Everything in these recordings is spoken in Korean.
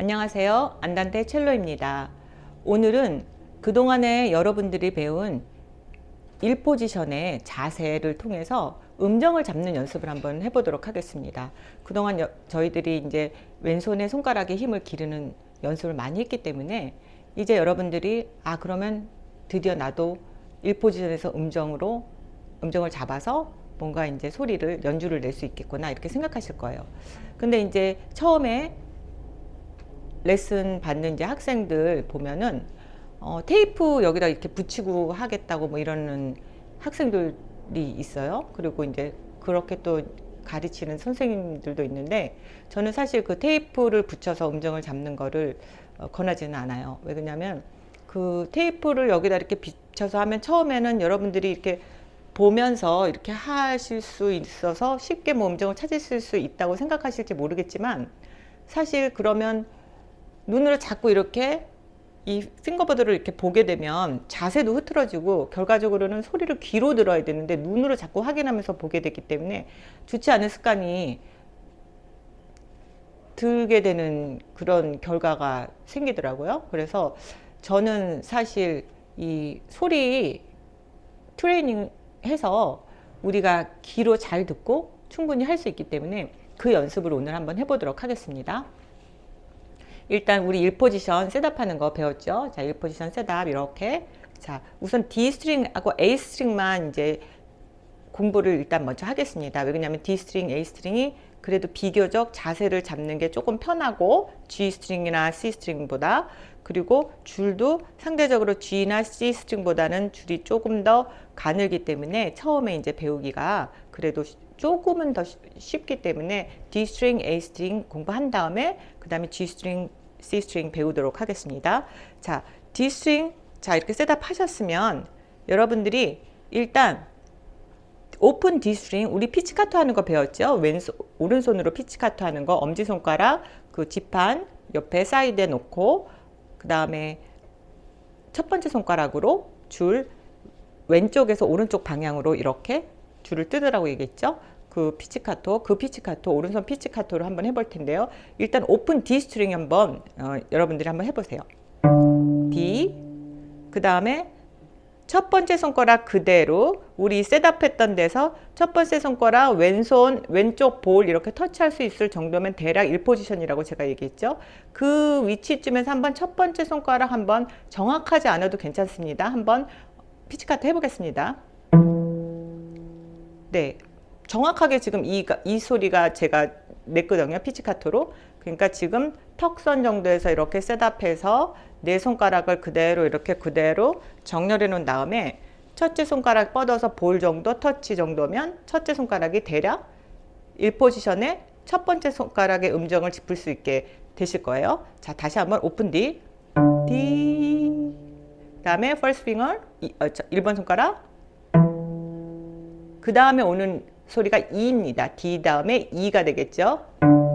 안녕하세요. 안단테 첼로입니다. 오늘은 그동안에 여러분들이 배운 1포지션의 자세를 통해서 음정을 잡는 연습을 한번 해보도록 하겠습니다. 그동안 여- 저희들이 이제 왼손에 손가락에 힘을 기르는 연습을 많이 했기 때문에 이제 여러분들이 아 그러면 드디어 나도 1포지션에서 음정으로 음정을 잡아서 뭔가 이제 소리를 연주를 낼 수 있겠구나 이렇게 생각하실 거예요. 근데 이제 처음에 레슨 받는 이제 학생들 보면은 어, 테이프 여기다 이렇게 붙이고 하겠다고 뭐 이러는 학생들이 있어요. 그리고 이제 그렇게 또 가르치는 선생님들도 있는데 저는 사실 그 테이프를 붙여서 음정을 잡는 거를 어, 권하지는 않아요. 왜 그러냐면 그 테이프를 여기다 이렇게 붙여서 하면 처음에는 여러분들이 이렇게 보면서 이렇게 하실 수 있어서 쉽게 뭐 음정을 찾으실 수 있다고 생각하실지 모르겠지만 사실 그러면 눈으로 자꾸 이렇게 이 핑거보드를 이렇게 보게 되면 자세도 흐트러지고 결과적으로는 소리를 귀로 들어야 되는데 눈으로 자꾸 확인하면서 보게 되기 때문에 좋지 않은 습관이 들게 되는 그런 결과가 생기더라고요. 그래서 저는 사실 이 소리 트레이닝 해서 우리가 귀로 잘 듣고 충분히 할 수 있기 때문에 그 연습을 오늘 한번 해보도록 하겠습니다. 일단 우리 1포지션 셋업 하는 거 배웠죠? 자, 1포지션 셋업 이렇게. 자, 우선 D 스트링하고 A 스트링만 이제 공부를 일단 먼저 하겠습니다. 왜냐하면 D 스트링, A 스트링이 그래도 비교적 자세를 잡는 게 조금 편하고 G 스트링이나 C 스트링보다 그리고 줄도 상대적으로 G나 C 스트링보다는 줄이 조금 더 가늘기 때문에 처음에 이제 배우기가 그래도 조금은 더 쉽기 때문에 D 스트링, A 스트링 공부한 다음에 그 다음에 G 스트링, C 스트링 배우도록 하겠습니다. 자, D 스트링 자 이렇게 셋업 하셨으면 여러분들이 일단 오픈 D 스트링 우리 피치카토 하는 거 배웠죠? 왼손 오른손으로 피치카토 하는 거 엄지 손가락 그 지판 옆에 사이드에 놓고 그 다음에 첫 번째 손가락으로 줄 왼쪽에서 오른쪽 방향으로 이렇게 줄을 뜯으라고 얘기했죠. 그 피치카토, 그 피치카토, 오른손 피치카토를 한번 해볼 텐데요. 일단 오픈 D 스트링 한번 어, 여러분들이 한번 해보세요. D, 그 다음에 첫 번째 손가락 그대로 우리 셋업했던 데서 첫 번째 손가락 왼손 왼쪽 볼 이렇게 터치할 수 있을 정도면 대략 1포지션이라고 제가 얘기했죠. 그 위치쯤에서 한번 첫 번째 손가락 한번 정확하지 않아도 괜찮습니다. 한번 피치카트 해보겠습니다. 네, 정확하게 지금 이, 이 소리가 제가 냈거든요. 피치카토로. 그러니까 지금 턱선 정도에서 이렇게 셋업해서 네 손가락을 그대로 이렇게 그대로 정렬해 놓은 다음에 첫째 손가락 뻗어서 볼 정도 터치 정도면 첫째 손가락이 대략 1포지션에 첫 번째 손가락의 음정을 짚을 수 있게 되실 거예요. 자, 다시 한번 오픈 D. D. 그다음에 first finger 이, 어, 1번 손가락. 그 다음에 오는 소리가 E입니다. D 다음에 E가 되겠죠.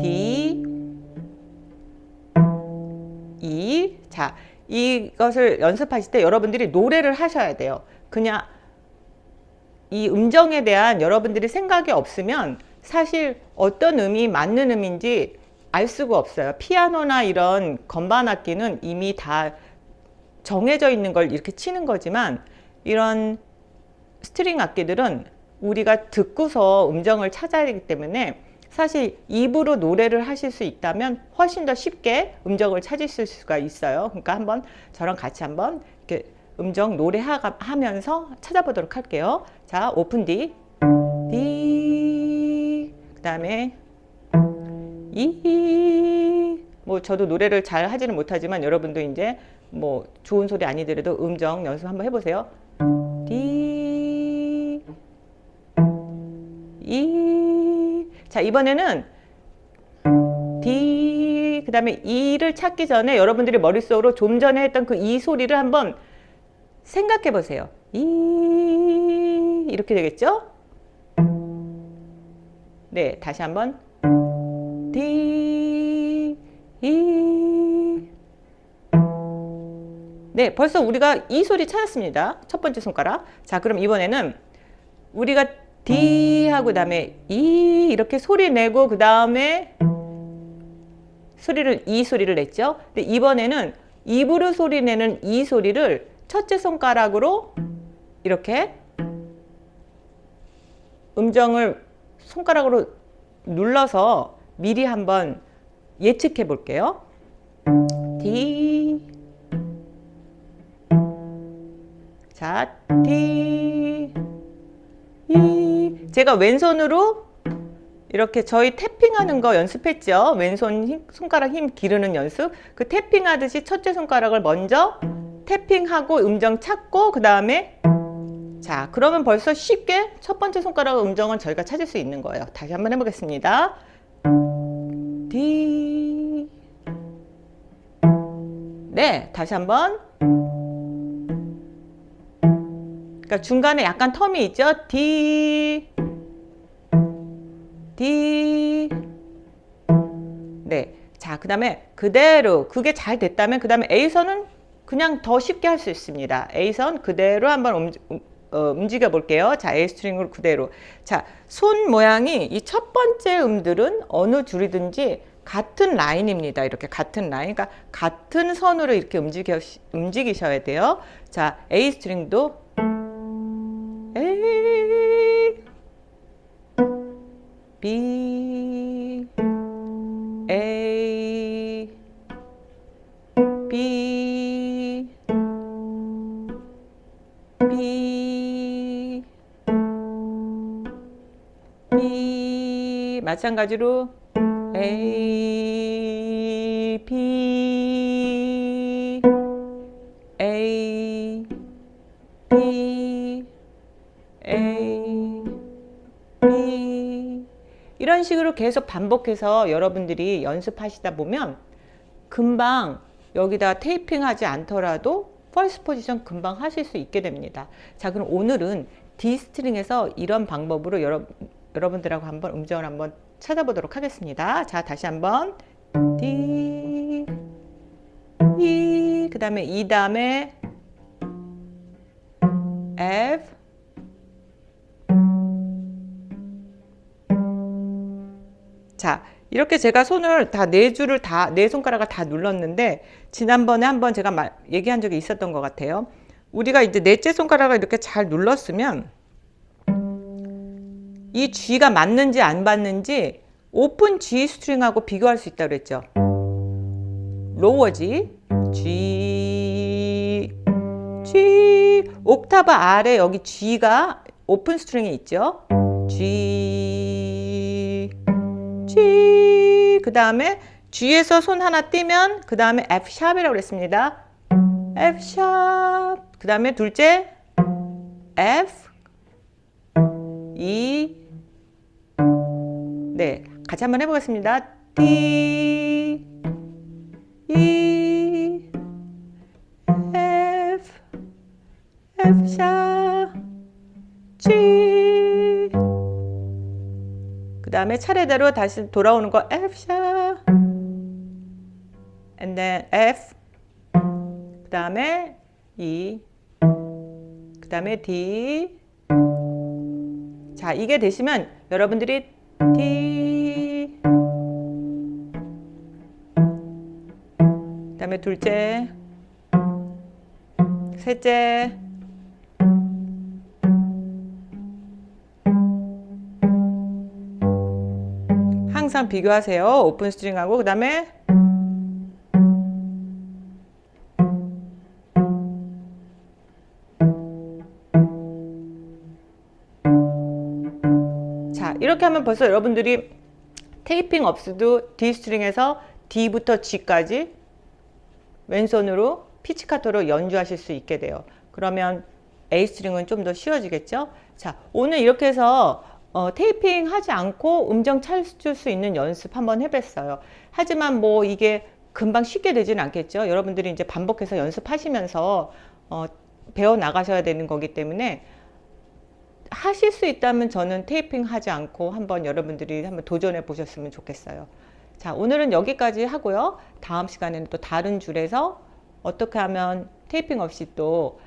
D, E. 자, 이것을 연습하실 때 여러분들이 노래를 하셔야 돼요. 그냥 이 음정에 대한 여러분들이 생각이 없으면 사실 어떤 음이 맞는 음인지 알 수가 없어요. 피아노나 이런 건반 악기는 이미 다 정해져 있는 걸 이렇게 치는 거지만 이런 스트링 악기들은 우리가 듣고서 음정을 찾아야 하기 때문에 사실 입으로 노래를 하실 수 있다면 훨씬 더 쉽게 음정을 찾으실 수가 있어요. 그러니까 한번 저랑 같이 한번 이렇게 음정 노래하면서 찾아보도록 할게요. 자, 오픈 D, D, 그 다음에 이, 뭐 저도 노래를 잘 하지는 못하지만 여러분도 이제 뭐 좋은 소리 아니더라도 음정 연습 한번 해보세요. 이. 자, 이번에는 D, 그 다음에 E를 찾기 전에 여러분들이 머릿속으로 좀 전에 했던 그 E 소리를 한번 생각해 보세요. 이, 이렇게 되겠죠? 네, 다시 한번. D, E. 네, 벌써 우리가 이 소리 찾았습니다. 첫 번째 손가락. 자, 그럼 이번에는 우리가 D 하고 그다음에 E 이렇게 소리 내고 그 다음에 소리를 이 소리를 냈죠. 근데 이번에는 입으로 소리 내는 이 소리를 첫째 손가락으로 이렇게 음정을 손가락으로 눌러서 미리 한번 예측해 볼게요. D 자, D 이 제가 왼손으로 이렇게 저희 태핑하는 거 연습했죠. 왼손 힘, 손가락 힘 기르는 연습. 그 태핑하듯이 첫째 손가락을 먼저 태핑하고 음정 찾고 그 다음에 자 그러면 벌써 쉽게 첫 번째 손가락 음정은 저희가 찾을 수 있는 거예요. 다시 한번 해보겠습니다. D 네 다시 한번 그러니까 중간에 약간 텀이 있죠. D D 네. 자, 그 다음에 그대로 그게 잘 됐다면 그 다음에 A선은 그냥 더 쉽게 할 수 있습니다. A선 그대로 한번 움, 음, 어, 움직여 볼게요. 자, A 스트링으로 그대로. 자, 손 모양이 이 첫 번째 음들은 어느 줄이든지 같은 라인입니다. 이렇게 같은 라인. 그러니까 같은 선으로 이렇게 움직여 움직이셔야 돼요. 자, A 스트링도 B B 마찬가지로 A B A B A B 이런 식으로 계속 반복해서 여러분들이 연습하시다 보면 금방 여기다 테이핑 하지 않더라도 펄스 포지션 금방 하실 수 있게 됩니다. 자, 그럼 오늘은 D 스트링에서 이런 방법으로 여러, 여러분들하고 한번 음정을 한번 찾아보도록 하겠습니다. 자, 다시 한번 D, E, 그 다음에 E 다음에 F, 자, 이렇게 제가 손을 다 네 줄을 다, 네 손가락을 다 눌렀는데, 지난번에 한번 제가 말, 얘기한 적이 있었던 것 같아요. 우리가 이제 넷째 손가락을 이렇게 잘 눌렀으면, 이 G가 맞는지 안 맞는지 오픈 G 스트링하고 비교할 수 있다고 그랬죠. 로워 G, G, G, 옥타브 아래 여기 G가 오픈 스트링이 있죠. G, G, 그 다음에 G에서 손 하나 띄면 그 다음에 F 샵이라고 그랬습니다. F 샵, 그 다음에 둘째 F, E, 네, 같이 한번 해보겠습니다. D, E, F, F 샵, G. 그 다음에 차례대로 다시 돌아오는 거 F 샵, and then F. 그 다음에 E. 그 다음에 D. 자, 이게 되시면 여러분들이 D. 그 다음에 둘째. 셋째. 항상 비교하세요. 오픈 스트링하고 그 다음에 자 이렇게 하면 벌써 여러분들이 테이핑 없이도 D 스트링에서 D부터 G까지 왼손으로 피치카토로 연주하실 수 있게 돼요. 그러면 A 스트링은 좀 더 쉬워지겠죠? 자, 오늘 이렇게 해서 어, 테이핑 하지 않고 음정 찾을 수 있는 연습 한번 해봤어요. 하지만 뭐 이게 금방 쉽게 되지는 않겠죠. 여러분들이 이제 반복해서 연습하시면서 어, 배워 나가셔야 되는 거기 때문에 하실 수 있다면 저는 테이핑 하지 않고 한번 여러분들이 한번 도전해 보셨으면 좋겠어요. 자, 오늘은 여기까지 하고요. 다음 시간에는 또 다른 줄에서 어떻게 하면 테이핑 없이 또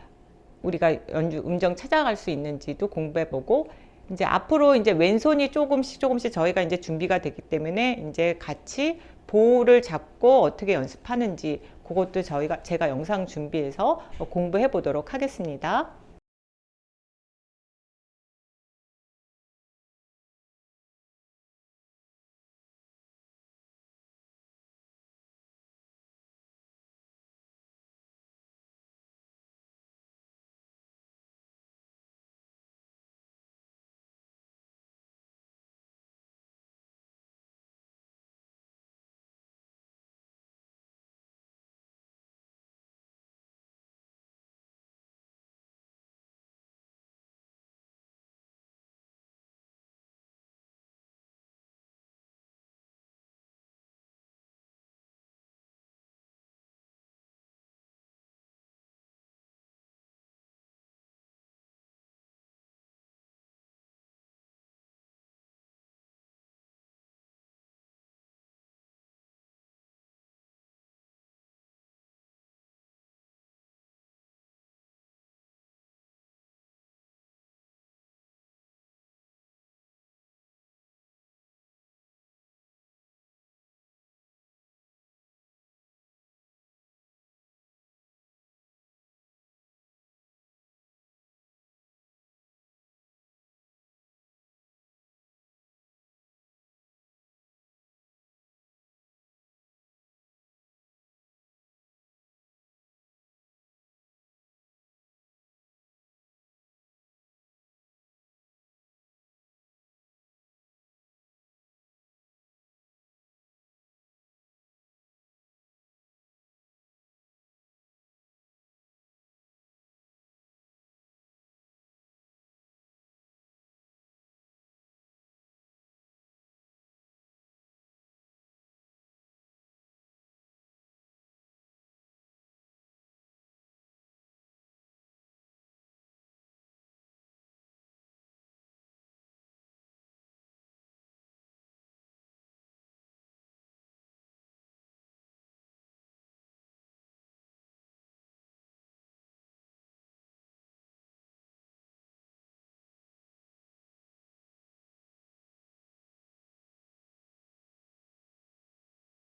우리가 연주 음정 찾아갈 수 있는지도 공부해 보고 이제 앞으로 이제 왼손이 조금씩 조금씩 저희가 이제 준비가 되기 때문에 이제 같이 볼을 잡고 어떻게 연습하는지 그것도 저희가 제가 영상 준비해서 공부해 보도록 하겠습니다.